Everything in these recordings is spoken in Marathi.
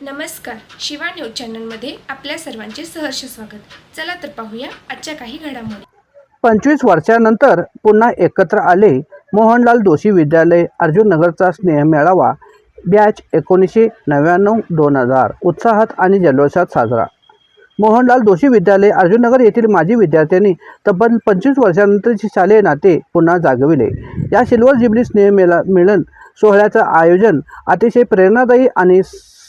शिवा न्यूज चॅनलमध्ये आपल्या सर्वांचे सहर्ष स्वागत. चला तर पाहूया आजच्या काही घडामोडी. पंचवीस वर्षानंतर पुन्हा एकत्र आले मोहनलाल दोशी विद्यालय अर्जुन नगरचा स्नेह मेळावा बॅच एकोणीसशे नव्याण्णव दोन हजार उत्साहात आणि जल्लोषात साजरा. मोहनलाल दोशी विद्यालय अर्जुननगर येथील माजी विद्यार्थ्यांनी तब्बल पंचवीस वर्षानंतरचे शालेय नाते पुन्हा जागविले. या सिल्वर जुबली स्नेह मेला मिलन सोहळ्याचं आयोजन अतिशय प्रेरणादायी आणि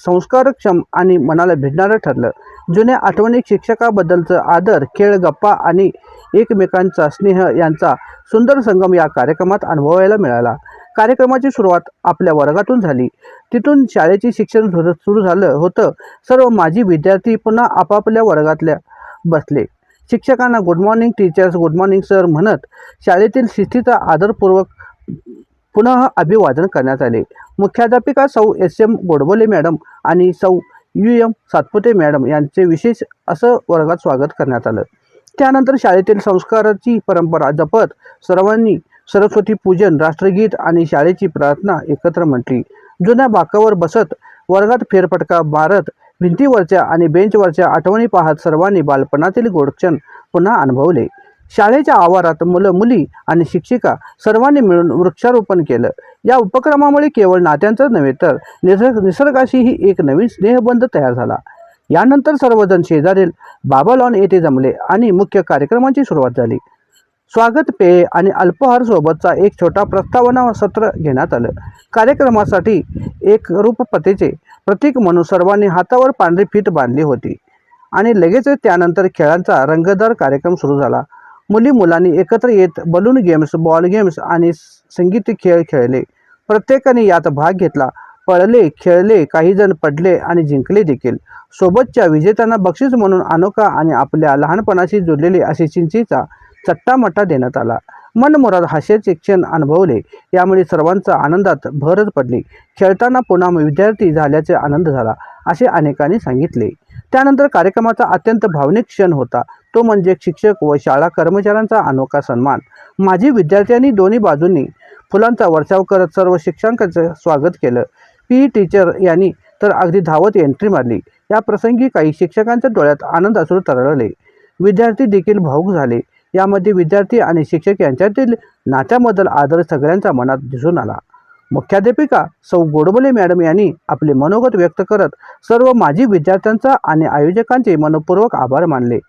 संस्कारक्षम आणि मनाला भिडणारं ठरलं. जुन्या आठवणी शिक्षकाबद्दलचं आदर खेळ गप्पा आणि एकमेकांचा स्नेह यांचा सुंदर संगम या कार्यक्रमात अनुभवायला मिळाला. कार्यक्रमाची सुरुवात आपल्या वर्गातून झाली. तिथून शाळेचे शिक्षण सुरू सुरू झालं होतं. सर्व माजी विद्यार्थी पुन्हा आपापल्या वर्गातल्या बसले. शिक्षकांना good morning teachers good morning sir म्हणत शाळेतील शिस्तीचा आदरपूर्वक पुन्हा अभिवादन करण्यात आले. मुख्याध्यापिका सौ एस एम गोडबोले मॅडम आणि सौ यू एम सातपुते मॅडम यांचे विशेष असं वर्गात स्वागत करण्यात आलं. त्यानंतर शाळेतील संस्काराची परंपरा जपत सर्वांनी सरस्वती पूजन राष्ट्रगीत आणि शाळेची प्रार्थना एकत्र म्हटली. जुन्या बाकावर बसत वर्गात फेरफटका मारत भिंतीवरच्या आणि बेंचवरच्या आठवणी पाहत सर्वांनी बालपणातील गोडक्षण पुन्हा अनुभवले. शाळेच्या आवारात मुलं मुली आणि शिक्षिका सर्वांनी मिळून वृक्षारोपण केलं. या उपक्रमामुळे केवळ नात्यांचंच नव्हे तर निसर्ग निसर्गाशीही एक नवीन स्नेहबंध तयार झाला. यानंतर सर्वजण शेजारील बाबा लॉन येथे जमले आणि मुख्य कार्यक्रमाची सुरुवात झाली. स्वागत पेय आणि अल्पहार सोबतचा एक छोटा प्रस्तावना सत्र घेण्यात आलं. कार्यक्रमासाठी एक रूपपतीचे प्रतीक म्हणून सर्वांनी हातावर पांढरी फीत बांधली होती आणि लगेचच त्यानंतर खेळांचा रंगदार कार्यक्रम सुरू झाला. मुली मुलांनी एकत्र येत बलून गेम्स बॉल गेम्स आणि संगीत खेळ खेळले. प्रत्येकाने यात भाग घेतला. पळले खेळले काही जण पडले आणि जिंकले देखील. सोबतच्या विजेत्यांना बक्षीस म्हणून अनोखा आणि आपल्या लहानपणाशी जोडलेले असे चिंचेचा चट्टामट्टा देण्यात आला. मनमोरात हास्याचे क्षण अनुभवले. यामुळे सर्वांचा आनंदात भरच पडली. खेळताना पुन्हा विद्यार्थी झाल्याचे आनंद झाला असे अनेकांनी सांगितले. त्यानंतर कार्यक्रमाचा अत्यंत भावनिक क्षण होता. तो म्हणजे शिक्षक व शाळा कर्मचाऱ्यांचा अनोखा सन्मान. माजी विद्यार्थ्यांनी दोन्ही बाजूंनी फुलांचा वर्षाव करत सर्व शिक्षकांचं स्वागत केलं. पी. टीचर यांनी तर अगदी धावत एंट्री मारली. या प्रसंगी काही शिक्षकांच्या डोळ्यात आनंद असून तरळले. विद्यार्थी देखील भाऊक झाले. यामध्ये विद्यार्थी आणि शिक्षक यांच्यातील नात्याबद्दल आदर सगळ्यांच्या मनात दिसून आला. मुख्याध्यापिका सौ. गोडबोले मॅडम यांनी आपले मनोगत व्यक्त करत सर्व माजी विद्यार्थ्यांचा आणि आयोजकांचे मनपूर्वक आभार मानले.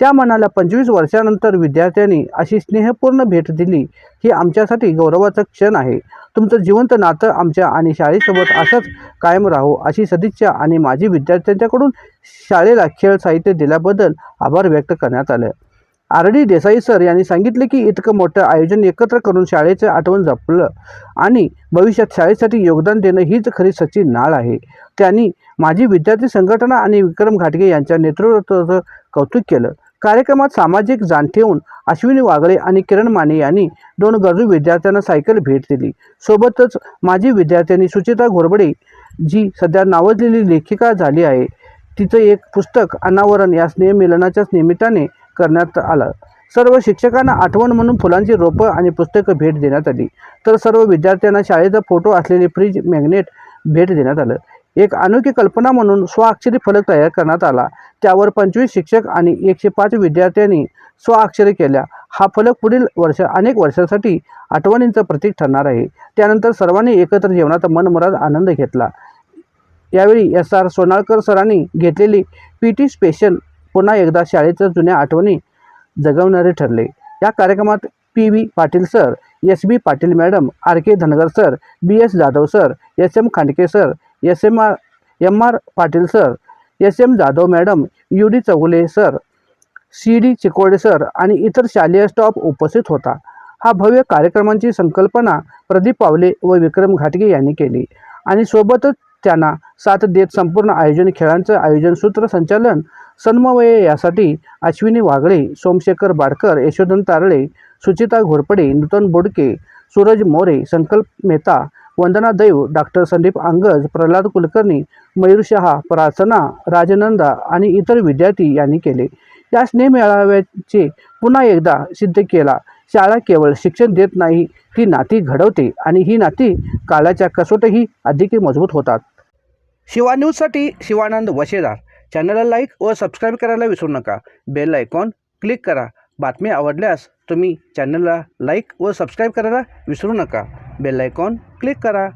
त्या मनाला पंचवीस वर्षानंतर विद्यार्थ्यांनी अशी स्नेहपूर्ण भेट दिली ही आमच्यासाठी गौरवाचा क्षण आहे. तुमचं जिवंत नातं आमच्या आणि शाळेसोबत असंच कायम राहो अशी सदिच्छा आणि माजी विद्यार्थ्यांच्याकडून शाळेला खेळ साहित्य दिल्याबद्दल आभार व्यक्त करण्यात आलं. आर डी देसाई सर यांनी सांगितले की इतकं मोठं आयोजन एकत्र करून शाळेचं आठवण जपलं आणि भविष्यात शाळेसाठी योगदान देणं हीच खरी सच्ची नाळ आहे. त्यांनी माजी विद्यार्थी संघटना आणि विक्रम घाटगे यांच्या नेतृत्वाचं कौतुक केलं. कार्यक्रमात सामाजिक जाण ठेवून अश्विनी वागळे आणि किरण माने यांनी दोन गरजू विद्यार्थ्यांना सायकल भेट दिली. सोबतच माजी विद्यार्थ्यांनी सुचिता घोरबडे जी सध्या नावाजलेली लेखिका झाली आहे तिचं एक पुस्तक अनावरण या स्नेहमिलनाच्याच निमित्ताने करण्यात आलं. सर्व शिक्षकांना आठवण म्हणून फुलांची रोपं आणि पुस्तकं भेट देण्यात आली. तर सर्व विद्यार्थ्यांना शाळेचा फोटो असलेले फ्रीज मॅग्नेट भेट देण्यात आलं. एक अनोखी कल्पना म्हणून स्वाक्षरी फलक तयार करण्यात आला. त्यावर पंचवीस शिक्षक आणि एकशे पाच विद्यार्थ्यांनी स्वाक्षरी केल्या. हा फलक पुढील वर्ष अनेक वर्षासाठी आठवणींचं प्रतीक ठरणार आहे. त्यानंतर सर्वांनी एकत्र जेवणात मनमुराद आनंद घेतला. यावेळी एस आर सोनाळकर सरांनी घेतलेली पी टी स्पेशल पुन्हा एकदा शाळेच्या जुन्या आठवणी जगवणारे ठरले. या कार्यक्रमात P V Patil sir S B Patil madam R K Dhangar sir B S Jadhav sir S M Khandke sir S M R M R Patil sir S M Jadhav madam U D Chougule sir C D Chikode sir आणि इतर शालेय स्टाफ उपस्थित होता. हा भव्य कार्यक्रमांची संकल्पना प्रदीप पावले व विक्रम घाटगे यांनी केली आणि सोबतच त्यांना साथ देत संपूर्ण आयोजन खेळांचं आयोजन सूत्रसंचालन सन्मवय यासाठी अश्विनी वागळे सोमशेखर बाडकर यशोधन तारळे सुचिता घोरपडे नूतन बोडके सूरज मोरे संकल्प मेहता वंदना दैव डॉक्टर संदीप अंगज प्रल्हाद कुलकर्णी मयूर शहा प्रार्थना राजनंदा आणि इतर विद्यार्थी यांनी केले. या स्नेहमेळाव्याचे पुन्हा एकदा सिद्ध केला. शाळा केवळ शिक्षण देत नाही ती नाती घडवते आणि ही नाती काळाच्या कसोटही अधिक मजबूत होतात. शिवा न्यूजसाठी शिवानंद वशेदार. चॅनलला लाईक व सबस्क्राईब करायला विसरू नका. बेल आयकॉन क्लिक करा. बातमी आवडल्यास तुम्ही चॅनलला लाईक व सबस्क्राईब करायला विसरू नका. बेल आयकॉन क्लिक करा.